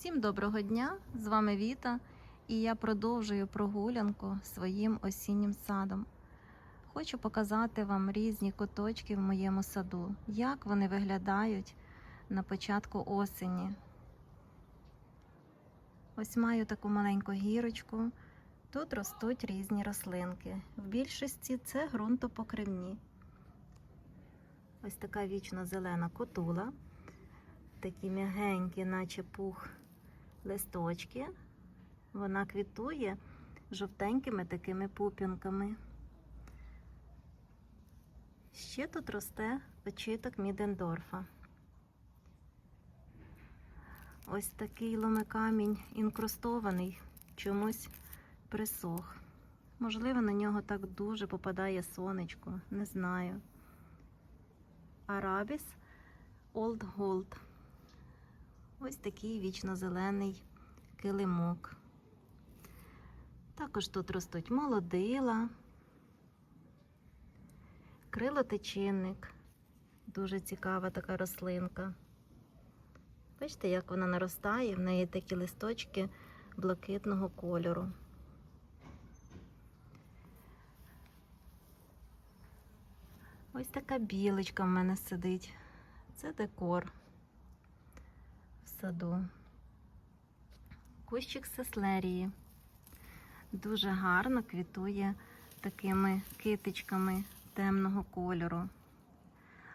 Всім доброго дня! З вами Віта, і я продовжую прогулянку своїм осіннім садом. Хочу показати вам різні куточки в моєму саду, як вони виглядають на початку осені. Ось маю таку маленьку гірочку. Тут ростуть різні рослинки. В більшості це ґрунтопокривні. Ось така вічно зелена котула. Такі м'ягенькі, наче пух листочки. Вона квітує жовтенькими такими пупінками. Ще тут росте очиток Мідендорфа. Ось такий ломикамінь інкрустований, чомусь присох. Можливо, на нього так дуже попадає сонечко, не знаю. Арабіс Old Gold. Ось такий вічно-зелений килимок. Також тут ростуть молодила, крилотичинник. Дуже цікава така рослинка. Бачите, як вона наростає, в неї такі листочки блакитного кольору. Ось така білочка в мене сидить. Це декор саду. Кущик сеслерії. Дуже гарно квітує такими китичками темного кольору.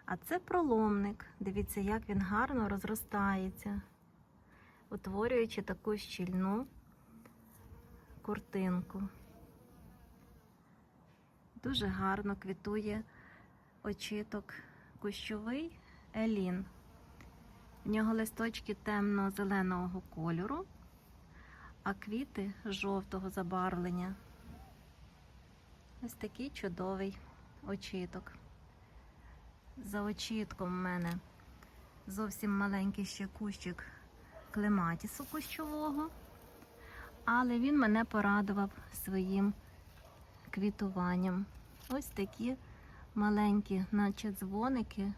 А це проломник. Дивіться, як він гарно розростається, утворюючи таку щільну куртинку. Дуже гарно квітує очиток кущовий елін. В нього листочки темно-зеленого кольору, а квіти жовтого забарвлення. Ось такий чудовий очіток. За очітком в мене зовсім маленький ще кущик клематісу кущового, але він мене порадував своїм квітуванням. Ось такі маленькі, наче дзвоники,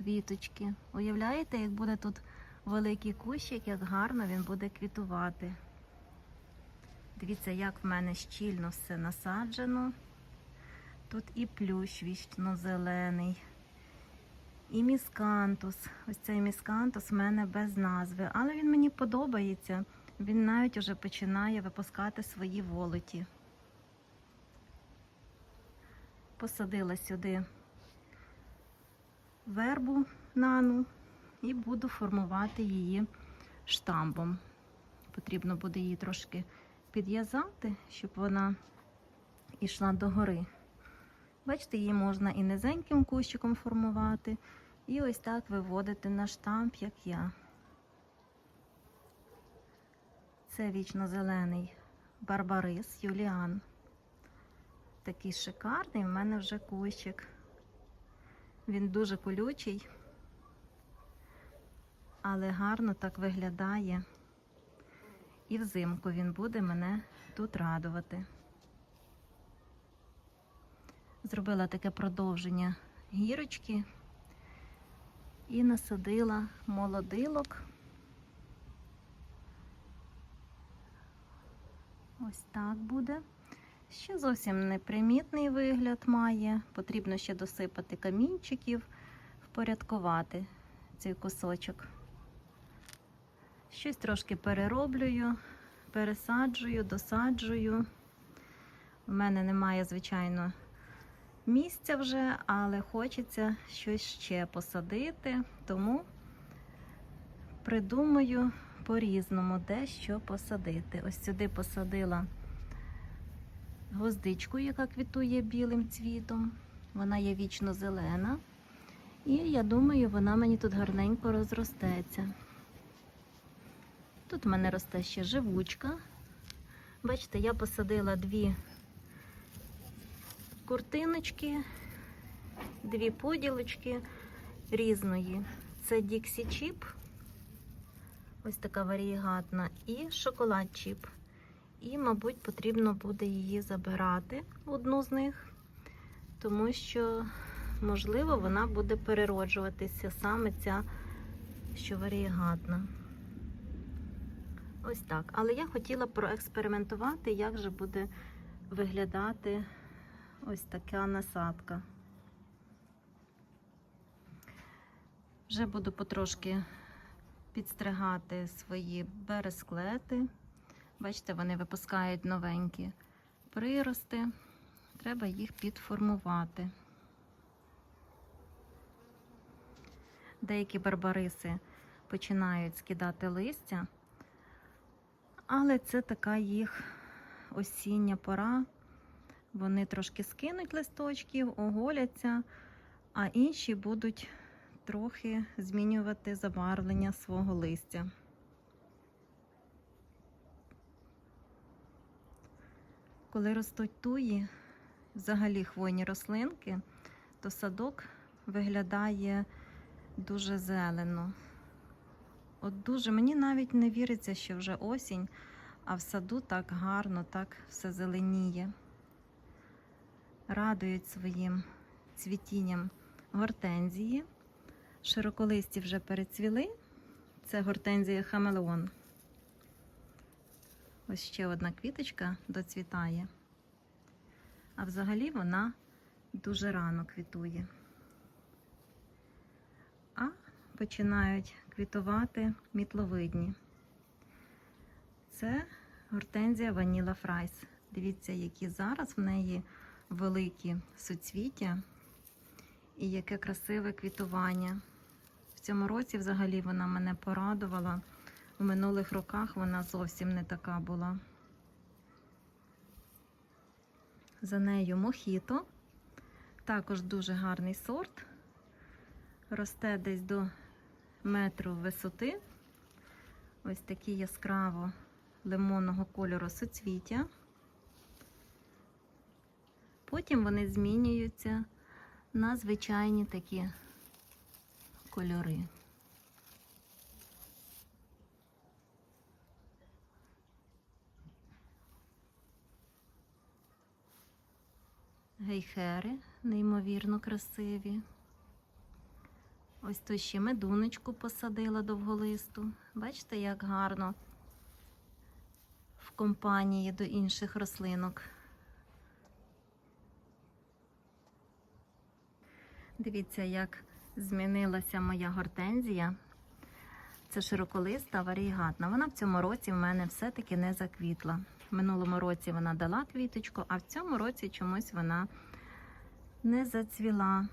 квіточки. Уявляєте, як буде тут великий кущик, як гарно він буде квітувати. Дивіться, як в мене щільно все насаджено. Тут і плющ вічно-зелений, і міскантус. Ось цей міскантус в мене без назви, але він мені подобається. Він навіть уже починає випускати свої волоті. Посадила сюди вербу нану і буду формувати її штамбом. Потрібно буде її трошки підв'язати, щоб вона йшла догори. Бачите, її можна і низеньким кущиком формувати, і ось так виводити на штамп, як я. Це вічно-зелений барбарис Юліан. Такий шикарний в мене вже кущик. Він дуже колючий, але гарно так виглядає. І взимку він буде мене тут радувати. Зробила таке продовження гірочки і насадила молодилок. Ось так буде. Ще зовсім непримітний вигляд має. Потрібно ще досипати камінчиків, впорядкувати цей кусочок. Щось трошки перероблюю, пересаджую, досаджую. У мене немає, звичайно, місця вже, але хочеться щось ще посадити, тому придумаю по-різному, де що посадити. Ось сюди посадила гвоздичку, яка квітує білим цвітом. Вона є вічно зелена. І я думаю, вона мені тут гарненько розростеться. Тут в мене росте ще живучка. Бачите, я посадила дві куртиночки, дві поділочки різної. Це Діксі Чіп, ось така варієгатна, і шоколад чіп. І, мабуть, потрібно буде її забирати, одну з них, тому що, можливо, вона буде перероджуватися саме ця, що варієгатна. Ось так. Але я хотіла проекспериментувати, як же буде виглядати ось така насадка. Вже буду потрошки підстригати свої бересклети. Бачите, вони випускають новенькі прирости. Треба їх підформувати. Деякі барбариси починають скидати листя, але це така їх осіння пора. Вони трошки скинуть листочків, оголяться, а інші будуть трохи змінювати забарвлення свого листя. Коли ростуть туї, взагалі хвойні рослинки, то садок виглядає дуже зелено. От дуже мені навіть не віриться, що вже осінь, а в саду так гарно, так все зеленіє. Радують своїм цвітінням гортензії. Широколисті вже перецвіли. Це гортензія хамелеон. Ось ще одна квіточка доцвітає. А взагалі вона дуже рано квітує. А починають квітувати мітловидні. Це гортензія Ваніла Фрайс. Дивіться, які зараз в неї великі суцвіття і яке красиве квітування. В цьому році взагалі вона мене порадувала. У минулих роках вона зовсім не така була. За нею мохіто. Також дуже гарний сорт. Росте десь до метру висоти. Ось такі яскраво лимонного кольору суцвіття. Потім вони змінюються на звичайні такі кольори. Гейхери неймовірно красиві. Ось тут ще медуночку посадила довголисту. Бачите, як гарно в компанії до інших рослинок. Дивіться, як змінилася моя гортензія. Це широколиста варігатна. Вона в цьому році в мене все-таки не заквітла. Минулому році вона дала квіточку, а в цьому році чомусь вона не зацвіла.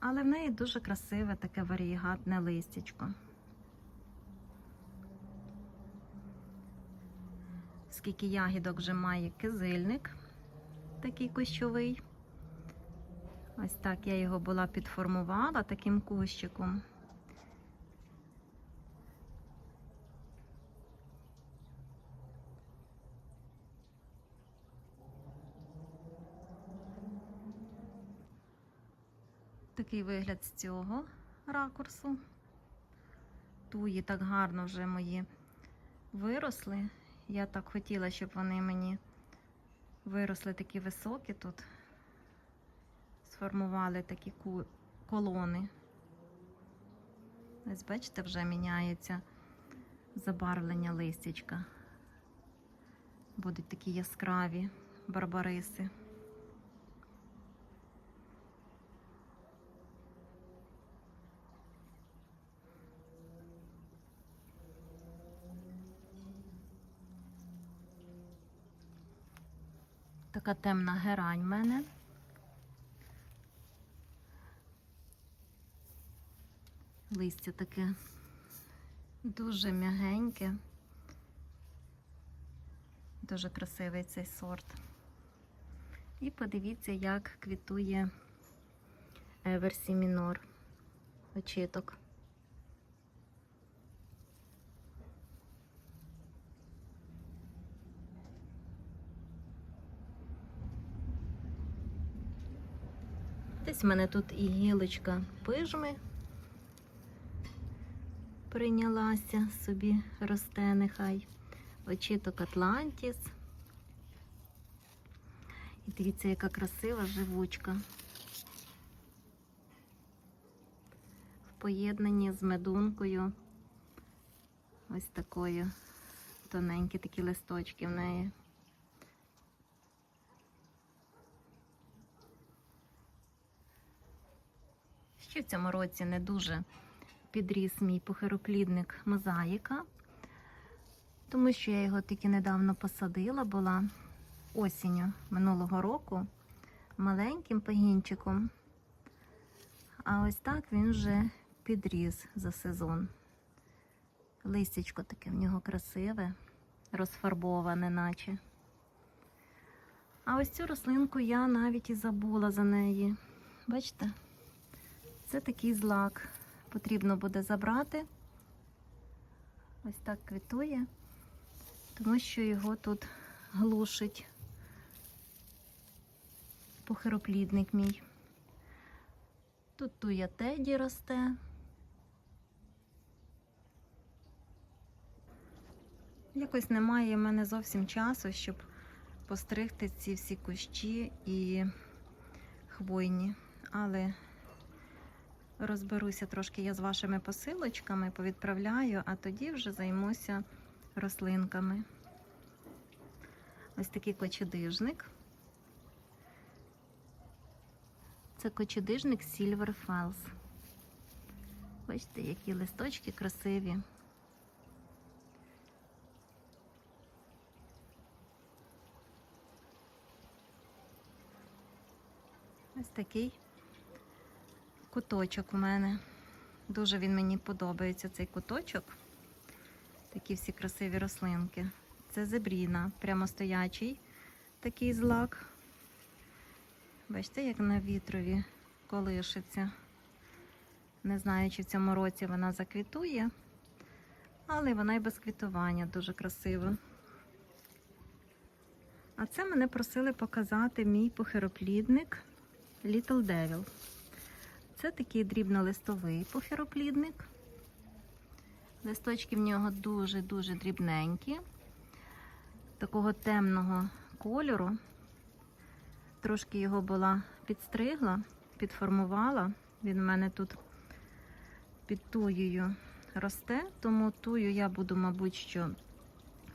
Але в неї дуже красиве таке варігатне листячко. Скільки ягідок вже має кизильник, такий кущовий. Ось так я його була підформувала таким кущиком. Такий вигляд з цього ракурсу. Туї так гарно вже мої виросли. Я так хотіла, щоб вони мені виросли такі високі тут сформували такі колони. Ось, бачите, вже міняється забарвлення листячка. Будуть такі яскраві барбариси. Така темна герань в мене. Листя таке дуже м'ягеньке, дуже красивий цей сорт. І подивіться, як квітує Еверсі Мінор очіток. Десь в мене тут і гілочка пижми прийнялася собі росте нехай. Очіток Атлантіс. І дивіться, яка красива живучка. В поєднанні з медункою. Ось такою тоненькі такі листочки в неї. Ще в цьому році не дуже підріс мій похироплідник мозаїка, тому що я його тільки недавно посадила, була осінню минулого року маленьким пагінчиком. А ось так він вже підріс за сезон. Листячко таке в нього красиве, розфарбоване, наче. А ось цю рослинку я навіть і забула за неї. Бачите? Це такий злак. Потрібно буде забрати. Ось так квітує, тому що його тут глушить похироплідник мій. Тут туя теді росте. Якось немає в мене зовсім часу, щоб постригти ці всі кущі і хвойні. Але розберуся трошки я з вашими посилочками, повідправляю, а тоді вже займуся рослинками. Ось такий кочедижник. Це кочедижник Silver Falls. Бачите, які листочки красиві. Ось такий куточок у мене. Дуже він мені подобається цей куточок. Такі всі красиві рослинки. Це зебріна, прямостоячий такий злак. Бачите, як на вітрові колишиться. Не знаю, чи в цьому році вона заквітує, але вона і без квітування дуже красива. А це мене просили показати мій похироплідник Little Devil. Це такий дрібнолистовий похироплідник. Листочки в нього дуже-дуже дрібненькі, такого темного кольору. Трошки його була підстригла, підформувала. Він у мене тут під туєю росте, тому тую я буду, мабуть, що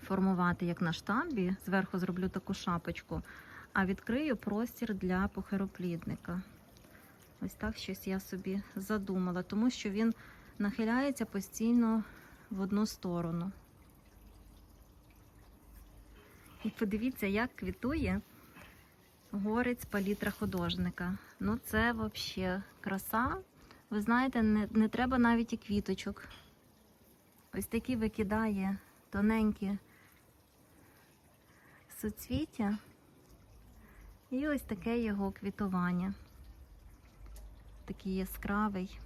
формувати як на штамбі. Зверху зроблю таку шапочку, а відкрию простір для похироплідника. Ось так щось я собі задумала, тому що він нахиляється постійно в одну сторону. І подивіться, як квітує горець палітра художника. Ну, це взагалі краса. Ви знаєте, не, не треба навіть і квіточок. Ось такі викидає тоненькі суцвіття. І ось таке його квітування. Такий яскравий.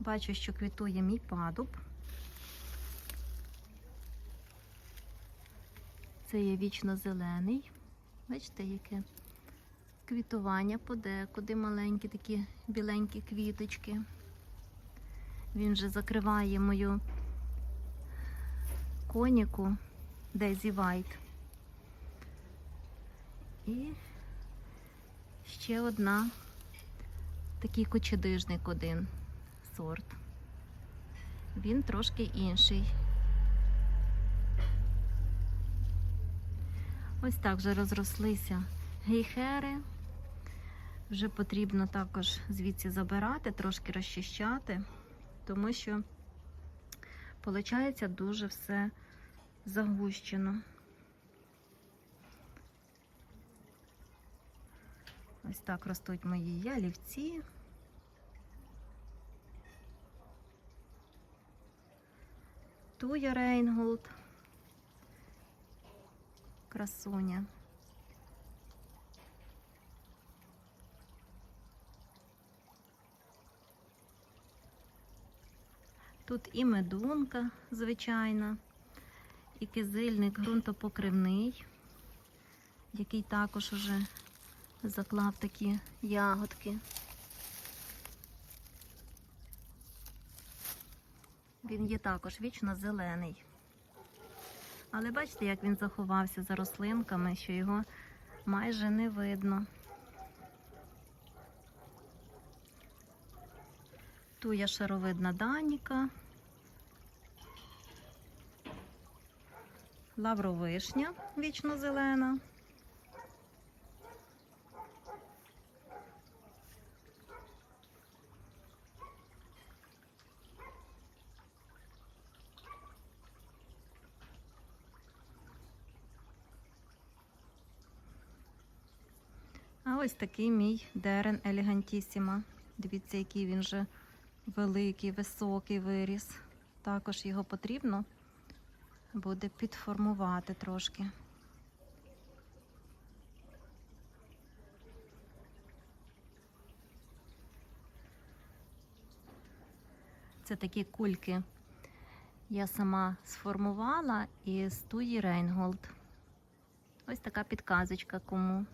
Бачу, що квітує мій падуб. Це є вічно зелений. Бачите, яке квітування подекуди маленькі такі біленькі квіточки. Він вже закриває мою коніку Дезі Вайт. І ще одна такий кочедижник один сорт. Він трошки інший. Ось так вже розрослися гейхери. Вже потрібно також звідси забирати, трошки розчищати, тому що виходить дуже все загущено. Ось так ростуть мої ялівці. Туя Рейнголд. Красуня. Тут і медунка, звичайна, і кизильник ґрунтопокривний, який також уже заклав такі ягодки. Він є також вічно зелений. Але бачите, як він заховався за рослинками, що його майже не видно. Туя шаровидна даніка. Лавровишня вічно зелена. А ось такий мій дерен елегантісіма. Дивіться, який він вже великий, високий виріс. Також його потрібно буде підформувати трошки. Це такі кульки я сама сформувала із туї Рейнголд. Ось така підказочка кому.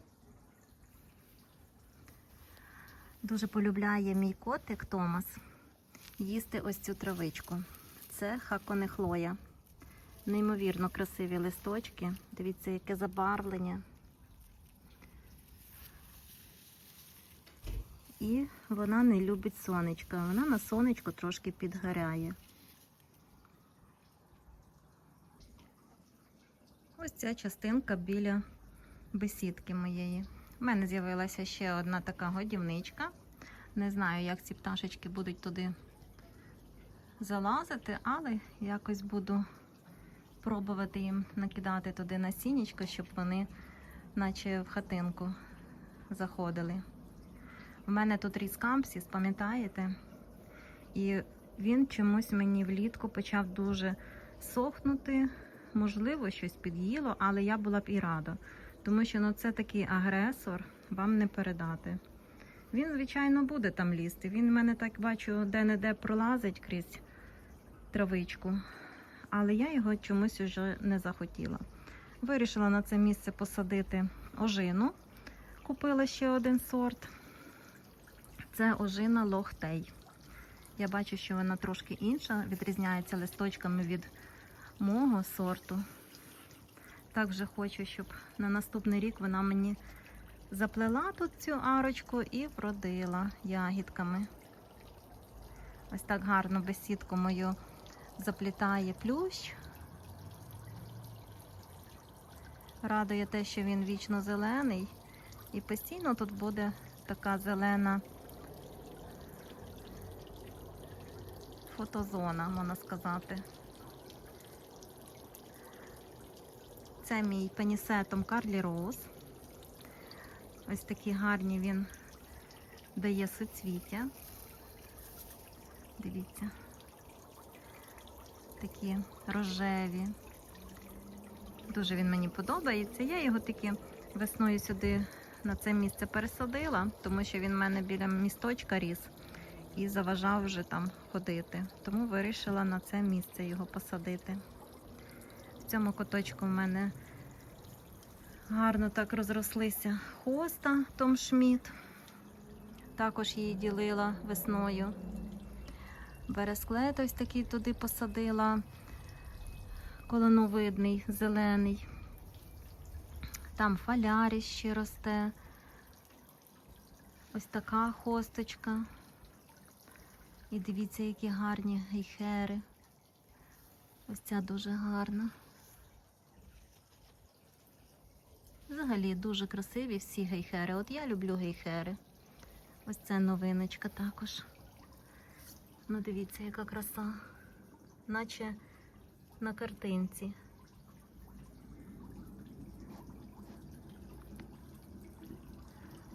Дуже полюбляє мій котик Томас їсти ось цю травичку. Це хаконехлоя. Неймовірно красиві листочки. Дивіться, яке забарвлення. І вона не любить сонечка. Вона на сонечко трошки підгоряє. Ось ця частинка біля бесідки моєї. У мене з'явилася ще одна така годівничка. Не знаю, як ці пташечки будуть туди залазити, але якось буду пробувати їм накидати туди насіннячко, щоб вони наче в хатинку заходили. У мене тут ріскампсіс, пам'ятаєте? І він чомусь мені влітку почав дуже сохнути. Можливо, щось під'їло, але я була б і рада. Тому що ну, це такий агресор, вам не передати. Він, звичайно, буде там лізти. Він в мене так бачу, де-не-де пролазить крізь травичку. Але я його чомусь вже не захотіла. Вирішила на це місце посадити ожину. Купила ще один сорт. Це ожина лохтей. Я бачу, що вона трошки інша, відрізняється листочками від мого сорту. Так вже хочу, щоб на наступний рік вона мені заплела тут цю арочку і вродила ягідками. Ось так гарно бесідку мою заплітає плющ. Радує те, що він вічно зелений. І постійно тут буде така зелена фотозона, можна сказати. Це мій пенісетом Карлі Роуз. Ось такі гарні він дає суцвіття. Дивіться. Такі рожеві. Дуже він мені подобається. Я його таки весною сюди на це місце пересадила, тому що він в мене біля місточка ріс і заважав вже там ходити. Тому вирішила на це місце його посадити. В цьому куточку в мене гарно так розрослися хоста Том Шміт. Також її ділила весною. Бересклет ось такий туди посадила, колоновидний, зелений. Там фаляріс ще росте. Ось така хосточка. І дивіться, які гарні гейхери. Ось ця дуже гарна. Взагалі дуже красиві всі гейхери. От я люблю гейхери. Ось це новиночка також. Ну, дивіться, яка краса. Наче на картинці.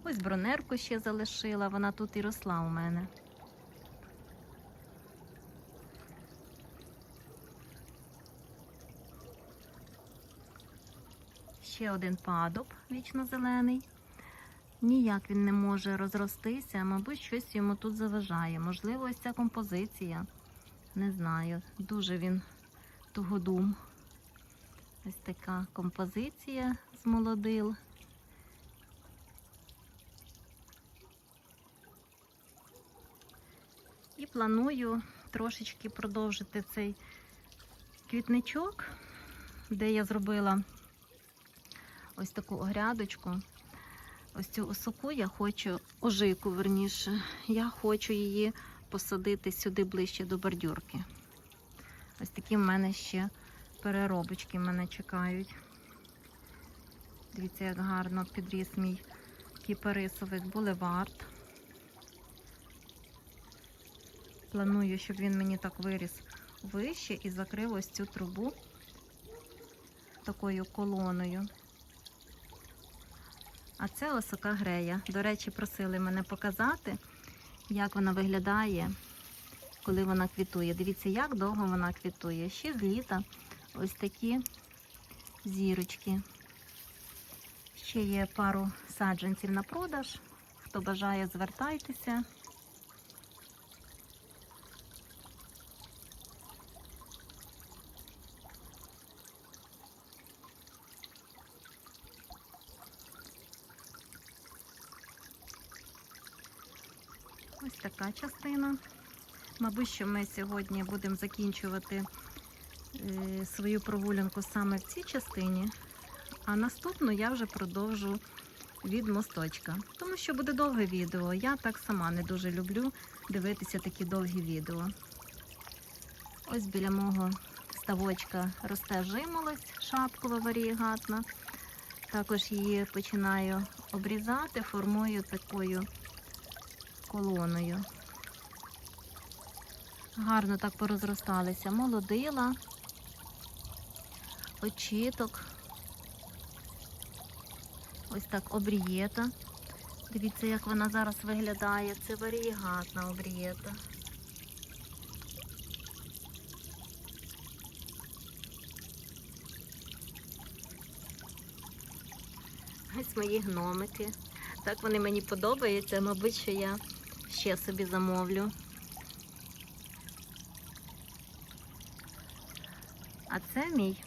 Ось бронерку ще залишила, вона тут і росла у мене. Ще один падуб вічно зелений. Ніяк він не може розростися, мабуть, щось йому тут заважає. Можливо, ось ця композиція. Не знаю. Дуже він тугодум. Ось така композиція з молодил. І планую трошечки продовжити цей квітничок, де я зробила ось таку огрядочку. Ось цю осоку я хочу, ожику верніше, я хочу її посадити сюди ближче до бордюрки. Ось такі в мене ще переробочки мене чекають. Дивіться, як гарно підріс мій кіпарисовий булевард. Планую, щоб він мені так виріс вище і закрив ось цю трубу такою колоною. А це осока грея. До речі, просили мене показати, як вона виглядає, коли вона квітує. Дивіться, як довго вона квітує. Ще з літа ось такі зірочки. Ще є пару саджанців на продаж. Хто бажає, звертайтеся. Ось така частина. Мабуть, що ми сьогодні будемо закінчувати е, свою прогулянку саме в цій частині, а наступну я вже продовжу від мосточка. Тому що буде довге відео. Я так сама не дуже люблю дивитися такі довгі відео. Ось біля мого ставочка росте жимолость, шапкова варієгатна. Також її починаю обрізати, формую такою колоною. Гарно так порозросталися. Молодила, очіток. Ось так обрієта. Дивіться, як вона зараз виглядає. Це варієгатна обрієта. Ось мої гномики. Так вони мені подобаються, мабуть, що я ще собі замовлю. А це мій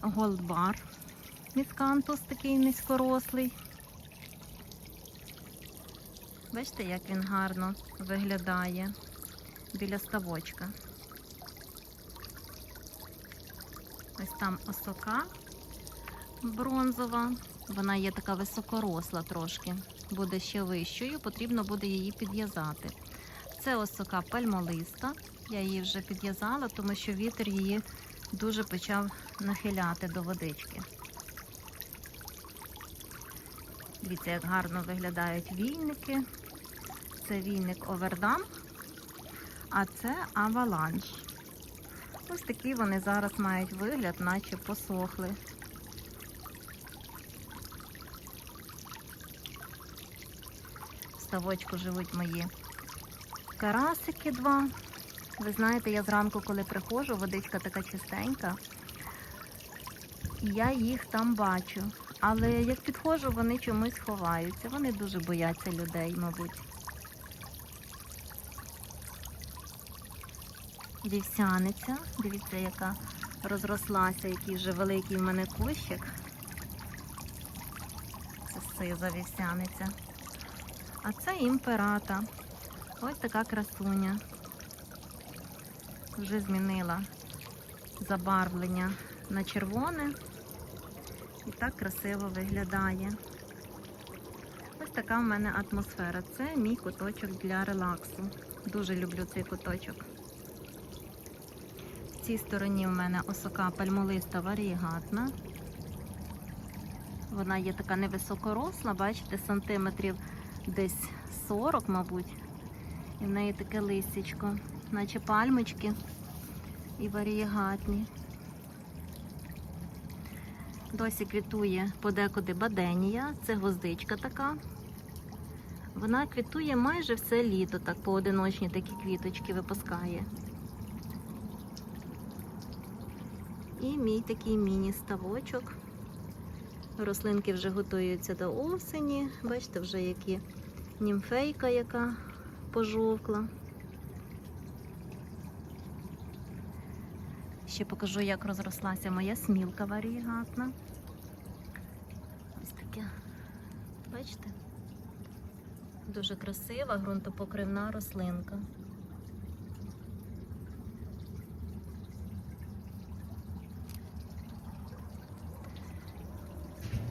голдбар. Міскантус такий низькорослий. Бачите, як він гарно виглядає біля ставочка. Ось там осока бронзова. Вона є така високоросла трошки. Буде ще вищою, потрібно буде її підв'язати. Це осока пальмолиста. Я її вже підв'язала, тому що вітер її дуже почав нахиляти до водички. Дивіться, як гарно виглядають війники. Це війник Овердам, а це аваланж. Ось такі вони зараз мають вигляд, наче посохли. В ставочку живуть мої карасики два. Ви знаєте, я зранку, коли приходжу, водичка така чистенька, я їх там бачу. Але як підходжу, вони чомусь ховаються. Вони дуже бояться людей, мабуть. Вівсяниця. Дивіться, яка розрослася, який вже великий в мене кущик. Це сиза вівсяниця. А це імперата. Ось така красуня. Вже змінила забарвлення на червоне. І так красиво виглядає. Ось така в мене атмосфера. Це мій куточок для релаксу. Дуже люблю цей куточок. В цій стороні в мене осока пальмолиста варієгатна. Вона є така невисокоросла, бачите, сантиметрів десь 40, мабуть. І в неї таке листячко, наче пальмочки і варієгатні. Досі квітує подекуди баденія, це гвоздичка така. Вона квітує майже все літо, так поодиночні такі квіточки випускає. І мій такий міні-ставочок. Рослинки вже готуються до осені. Бачите, вже які німфейка, яка пожовкла. Ще покажу, як розрослася моя смілка варігатна. Ось таке, бачите? Дуже красива ґрунтопокривна рослинка.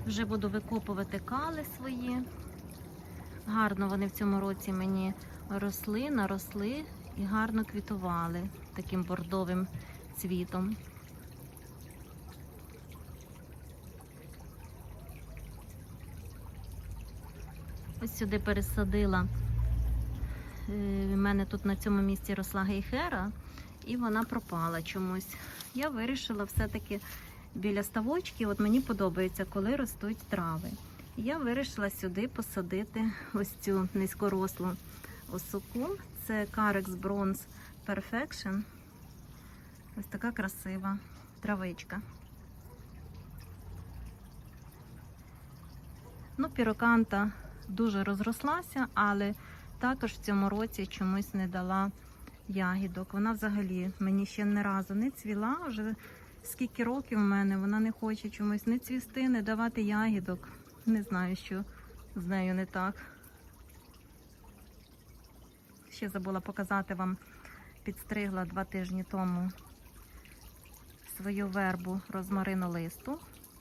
Вже буду викопувати кали свої. Гарно вони в цьому році мені росли, наросли і гарно квітували таким бордовим цвітом. Ось сюди пересадила. Е, У мене тут на цьому місці росла гейхера, і вона пропала чомусь. Я вирішила все-таки біля ставочки, от мені подобається, коли ростуть трави. Я вирішила сюди посадити ось цю низькорослу осоку. Це Carex Bronze Perfection. Ось така красива травичка. Ну, піроканта дуже розрослася, але також в цьому році чомусь не дала ягідок. Вона взагалі мені ще не разу не цвіла. Вже скільки років в мене вона не хоче чомусь не цвісти, не давати ягідок. Не знаю, що з нею не так. Ще забула показати вам, підстригла два тижні тому свою вербу розмаринолисту.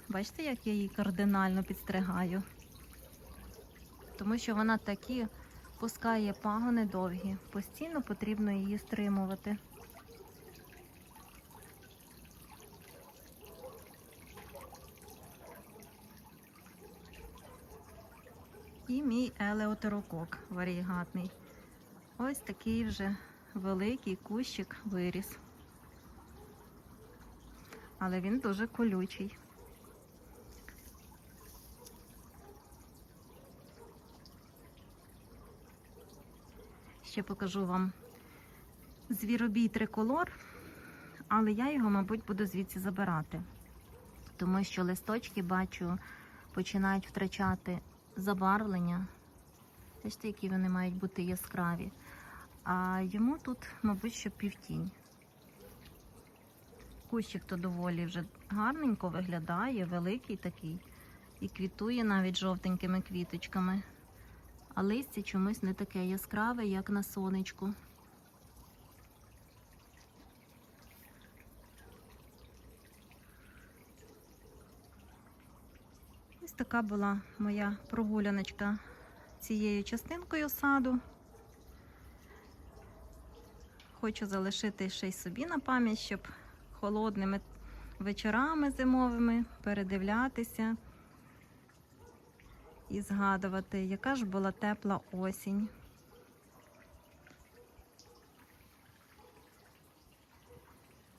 Бачите, як я її кардинально підстригаю? Тому що вона такі пускає пагони довгі. Постійно потрібно її стримувати. І мій елеотерокок варігатний. Ось такий вже великий кущик виріс. Але він дуже колючий. Ще покажу вам звіробій триколор, але я його, мабуть, буду звідси забирати, тому що листочки, бачу, починають втрачати забарвлення. Бачите, які вони мають бути яскраві. А йому тут, мабуть, що півтінь. Кущик то доволі вже гарненько виглядає, великий такий. І квітує навіть жовтенькими квіточками. А листя чомусь не таке яскраве, як на сонечку. Ось така була моя прогуляночка цією частинкою саду. Хочу залишити ще й собі на пам'ять, щоб холодними вечорами зимовими передивлятися і згадувати, яка ж була тепла осінь.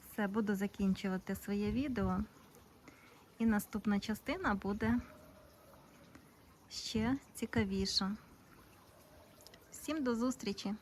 Все, буду закінчувати своє відео. І наступна частина буде ще цікавіша. Всім до зустрічі!